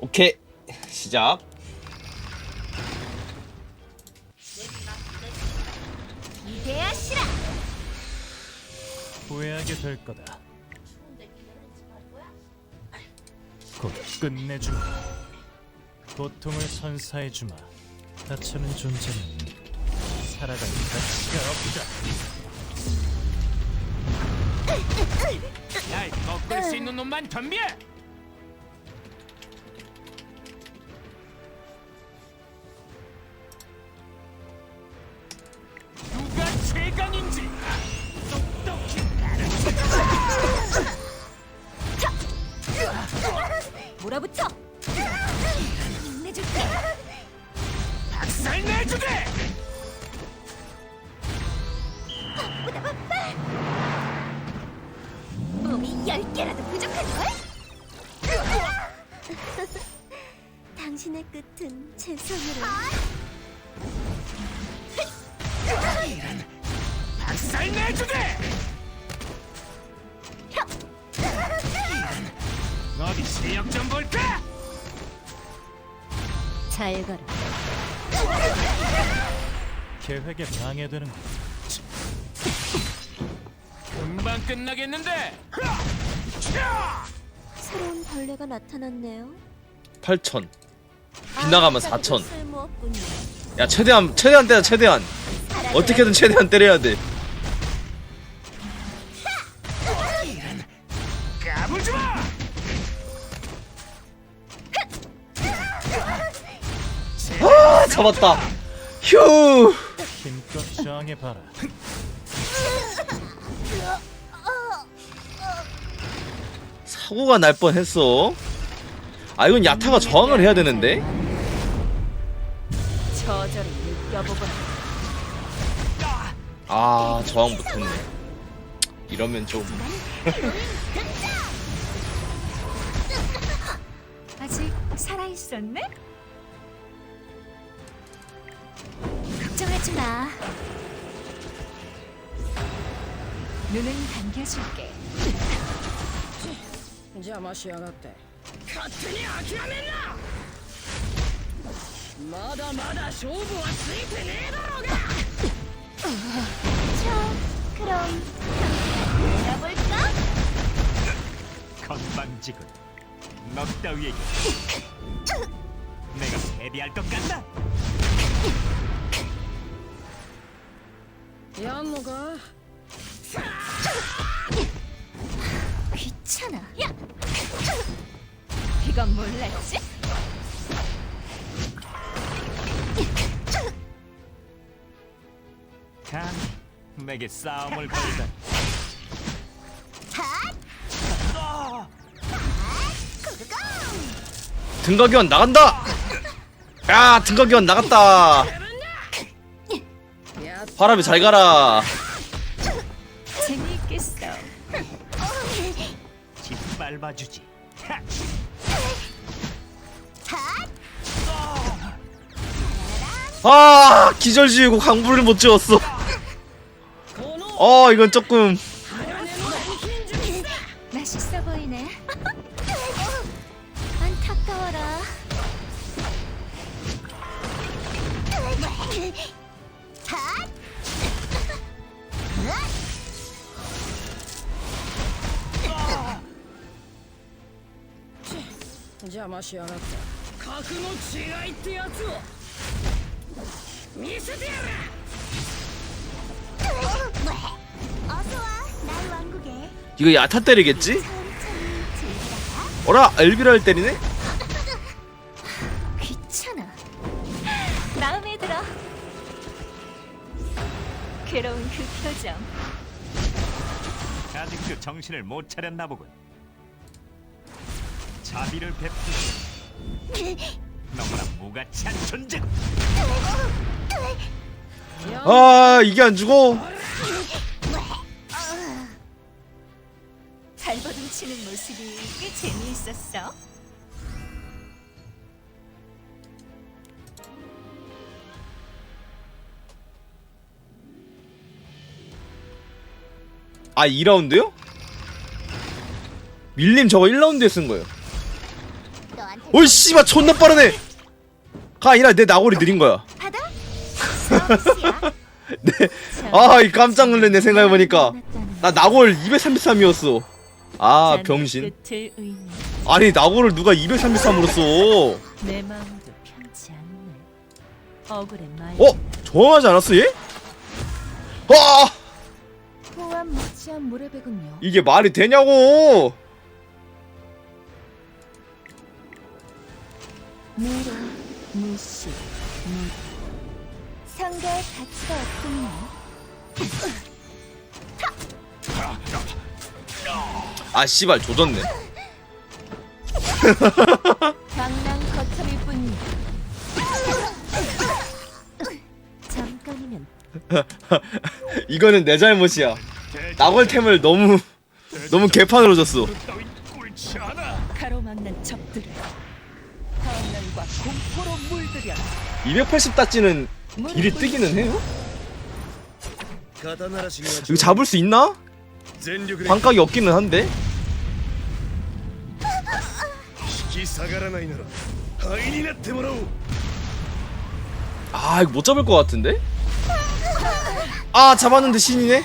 오케이 시작 이대하시라 후회하게 될 거다. 곧 끝내주마. 고통을 선사해주마. 다치는 존재는 살아갈 가치가 없다. 날 꺾을 수 있는 놈만 덤벼! 누가 최강인지 똑똑히 몰아붙여 힘내줄게 박살 내주게! 몸이 열 개라도 부족할걸? 당신의 끝은 제 손으로 박살 내주게! 어디 실력 좀 볼까? 잘 가라 계획에 방해되는 것. 금방 끝나겠는데? 차! 새로운 벌레가 나타났네요 8천 빗나가면 아, 4천 쓸모없군요. 야 최대한 최대한 때려 최대한 어떻게든 최대한 때려야 돼 잡았다. 휴. 힘껏 저항해봐라. 사고가 날 뻔했어. 아 이건 야타가 저항을 해야 되는데? 저절을 느껴보거라 아 저항 못했네. 이러면 좀. 아직 살아 있었네? 걱정하지 마 눈은 감겨줄게 邪魔しやがって勝手に諦めんなまだまだ勝負はついてねえだろうが 자, 그럼 내려볼까? 건방지군 너 따위에게 내가 패배할 것 같나? 야 먹어. 귀찮아. 야. 이건 몰랐지? 참, 내게 싸움을 걸다. 등가기원 나간다! 야, 등가기원 나갔다! 바람이 잘 가라 재미있겠어. 짓밟아주지 하! 아 기절 지우고 강불을 못 지웠어 어 이건 조금 맛있어 보이네. 안타까워라. 邪魔しやがって格の違いってやつを見せてやる 어서 와, 나의 왕국에. 이거 야타 때리겠지? 천천히 즐기다가. 어라 엘비라를 때리네? 귀찮아. 마음에 들어. 괴로운 그 표정. 아직도 정신을 못 차렸나 보군 자비를 베푸지 너무나 무가치한 존재 아 이게 안 죽어? 발버둥 치는 모습이 꽤 재미있었어. 아 2라운드요? 밀림 저거 1라운드에 쓴 거예요 어이 씨발 존나 빠르네 가 아니라 내 나골이 느린 거야 받아. 서비스야. 아이 깜짝 놀랐네 생각해 보니까 나 나골 233이었어 아 병신. 아니 나골을 누가 233으로 써 내 마음도 편치 않네. 억울해 말. 어? 정하지 않았어 얘? 아 무치한. 이게 말이 되냐고 무로 무시 무. 상대의 가치가 없군요. 아 씨발 조졌네 광란 거점일 뿐이야. 잠깐이면 이거는 내 잘못이야 나골템을 너무 너무 개판으로 줬어 따윈 옳지 않아. 가로막는 적들을 환란과 공포로 물들여 280 땄지는 딜이 뜨기는 해요? 이거 잡을 수 있나? 반각이 없기는 한데? 아 이거 못 잡을 것 같은데? 아 잡았는데 신이네?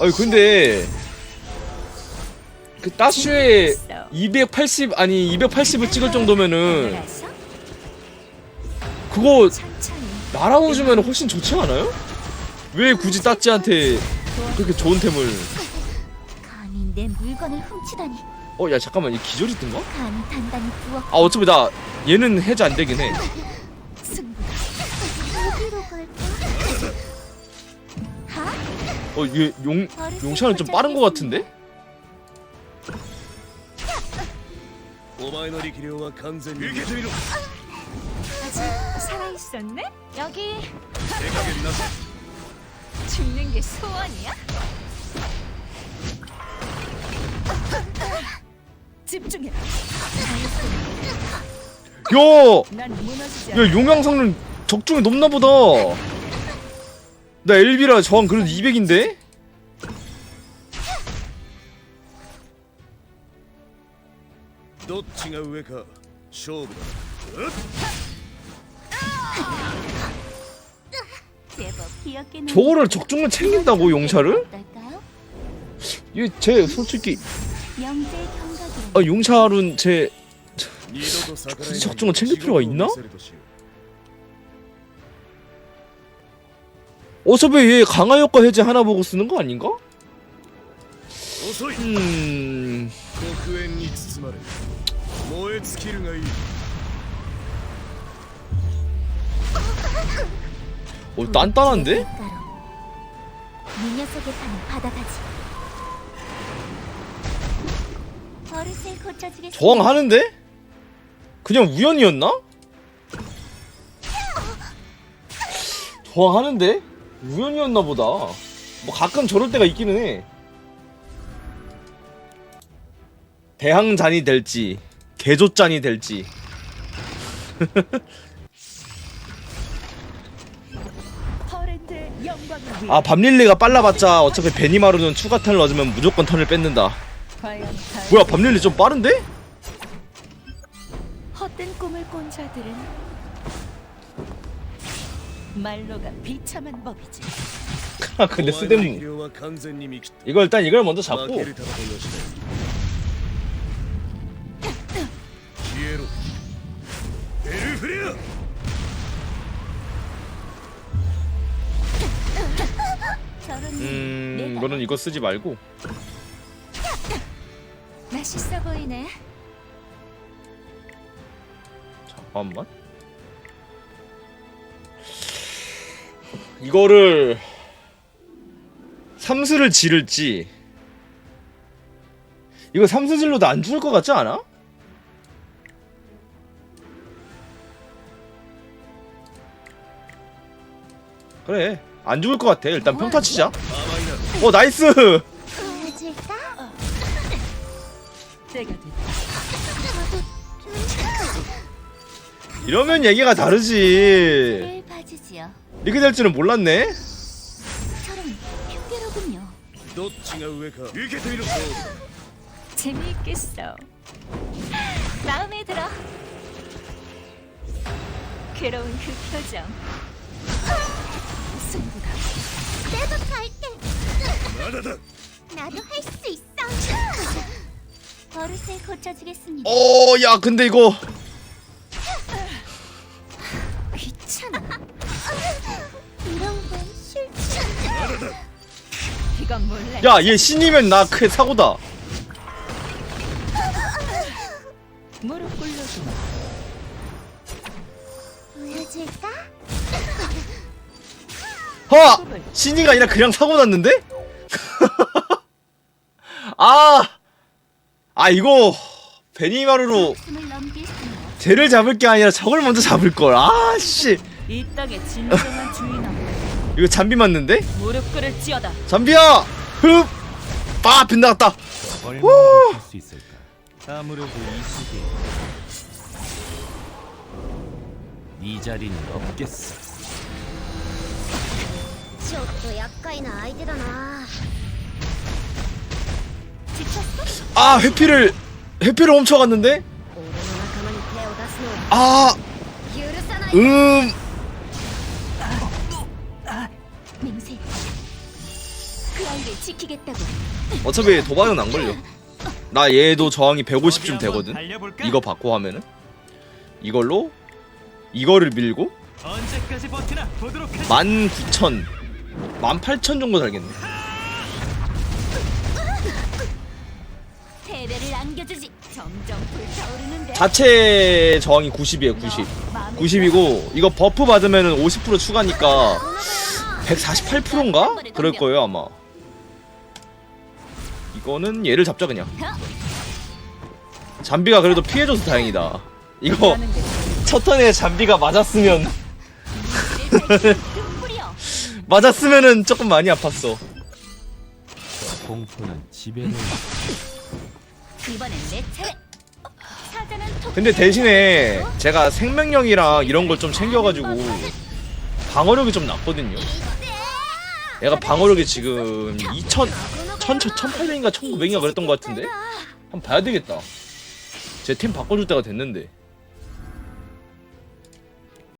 아니 근데 그 따슈의 280 아니 280을 찍을 정도면은 그거 날아오주면 훨씬 좋지 않아요? 왜 굳이 따찌한테 그렇게 좋은 템을 감히 내 물건을 훔치다니 어 야 잠깐만 이 기절이 뜬가? 감히 단단히 부어 아 어차피 나 얘는 해제 안 되긴 해. 어디로 갈까? 하? 어, 얘 용, 용샤는 좀 빠른 것 같은데? お前の力量は完全に受けてみろ 아직 살아 있었네? 여기 手加減なし 죽는 게 소원이야? 집중해라. 야! 난 무너지지 야 용양성능 적중이 높나 보다 나 엘비라 저항 그래도 200인데? どっちが上か勝負だ 제법 기억해 저거를 적중을 챙긴다고 용샤를? 어떨까요? 얘쟤 솔직히 영재 경각이라 아 용샤룬 쟤 二度と逆らえない 적중을 챙길 필요가 있나? 地獄を見せるとしよう 어차피 얘 강화 효과 해제 하나 보고 쓰는 거 아닌가? 遅い 음... 黒煙に包まれ燃 え尽きるがいい 어 단단한데? 대가로 이 녀석의 판을 받아가지 버릇을 고쳐주겠습니다 저항하는데? 그냥 우연이었나? 저항하는데? 우연이었나 보다 뭐 가끔 저럴 때가 있기는 해 대항잔이 될지 개조짠이 될지. 아 밤릴리가 빨라봤자 어차피 베니마루는 추가탄을 맞으면 무조건 턴을 뺏는다. 뭐야 밤릴리 좀 빠른데? 헛된 꿈을 꾼 자들은 말로가 비참한 법이지. 아, 근데 쓰데무 이걸 일단 이걸 먼저 잡고. 음... 너는 이거 쓰지 말고. 맛있어 보이네. 잠깐만. 이거를 삼수를 지를지. 이거 삼수 질러도 안 죽을 것 같지 않아? 그래 안 죽을 것 같아. 일단 평타 치자. 어 나이스. 이러면 얘기가 다르지. 이렇게 될 줄은 몰랐네. 재미있겠어. 마음에 들어. 괴로운 그 표정. 내가 갈게. 나다다. 나도 할 수 있어. 버릇을 고쳐주겠습니다. 어, 야, 근데 이거 귀찮아. 이런 건 싫지. 이건 몰래 야, 얘 신이면 나 큰 사고다. 무릎 꿇려주마. 보여줄까? 허! 신이가 아니라 그냥 사고 났는데? 아! 아 이거 베니마루로 쟤를 잡을 게 아니라 저걸 먼저 잡을 걸. 아 씨. 이 땅의 진정한 주인은 이거 잠비 맞는데? 무릎 꿇을 지어다. 잠비야! 흡! 아 빗 나갔다. 버틸 수 있을까? 아무래도 이 시기에 네 자리는 없겠어. ちょっと厄介な相手だな 지쳤어? 아 회피를 회피를 훔쳐갔는데? 俺の仲間に手を出すのは 아 許さない 음. 맹세 그 아이를 지키겠다고 어차피 도박은 안 걸려. 나 얘도 저항이 150쯤 되거든. 달려볼까? 이거 받고 하면은 이걸로 이거를 밀고 언제까지 버티나 보도록 하지. 19,000 18,000 정도 달겠네. 대대를 안겨주지 점점 불타오르는데 자체 저항이 90이에요, 90. 90이고 이거 버프 받으면은 50% 추가니까 148%인가? 그럴 거예요, 아마. 이거는 얘를 잡자 그냥. 잠비가 그래도 피해줘서 다행이다. 이거 첫 턴에 잠비가 맞았으면 맞았으면은 조금 많이 아팠어. 공포는 지배를 이번엔 내 차례 사자는 토끼의 근데 대신에 제가 생명력이랑 이런 걸 좀 챙겨가지고 방어력이 좀 낮거든요. 얘가 방어력이 지금 2000, 1000, 1800인가 1900인가 그랬던 것 같은데? 한번 봐야 되겠다. 제 팀 바꿔줄 때가 됐는데.